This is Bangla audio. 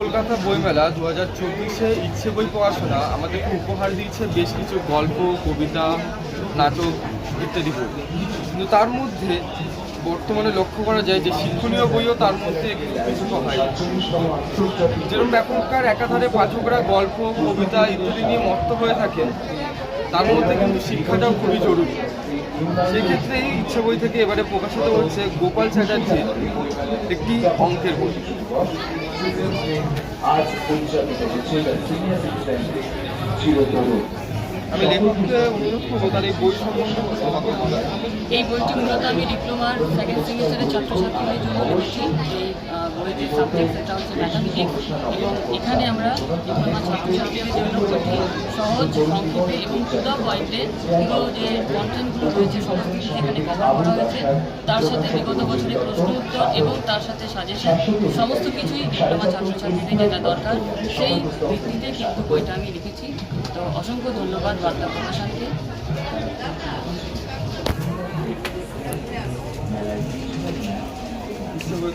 কলকাতা বইমেলা দু হাজার চব্বিশে ইচ্ছে বই পড়াশোনা আমাদেরকে উপহার দিয়েছে বেশ কিছু গল্প, কবিতা, নাটক ইত্যাদি বই। কিন্তু তার মধ্যে বর্তমানে লক্ষ্য করা যায় যে শিক্ষণীয় বইও তার মধ্যে একটু হয়। যেরকম এখনকার একাধারে পাঠকরা গল্প, কবিতা ইত্যাদি নিয়ে মত্ত হয়ে থাকে তার মধ্যে কিন্তু শিক্ষাটাও খুবই জরুরি। সেক্ষেত্রে এই ইচ্ছা বই থেকে এবারে প্রকাশিত হচ্ছে গোপাল চ্যাটার্জির একটি অঙ্কের বই। আজ আমি লেখককে অনুরোধ করব তার এই বই সম্বন্ধে। এই বইটি মূলত আমি ডিপ্লোমার সেকেন্ড সেমিস্টারের ছাত্রছাত্রীদের জন্য লিখেছি এই আহ, বইটির সাবজেক্ট সেটা হচ্ছে ম্যাথামেটিক্স এবং এখানে আমরা ডিপ্লোমা ছাত্রছাত্রীদের জন্য বইটি সহজ সংক্ষেপে এবং দ্য পয়েন্টে পুরো যে কন্টেন্টগুলো রয়েছে সমস্ত কিছু এখানে হয়েছে। তার সাথে বিগত বছরের প্রশ্ন উত্তর এবং তার সাথে সাজেশন সমস্ত কিছুই ডিপ্লোমা ছাত্রছাত্রীদের যেটা দরকার সেই ভিত্তিতে কিন্তু বইটা আমি লিখেছি। তো অসংখ্য ধন্যবাদ। বার্তা প্রকাশনকে ইচ্ছে বই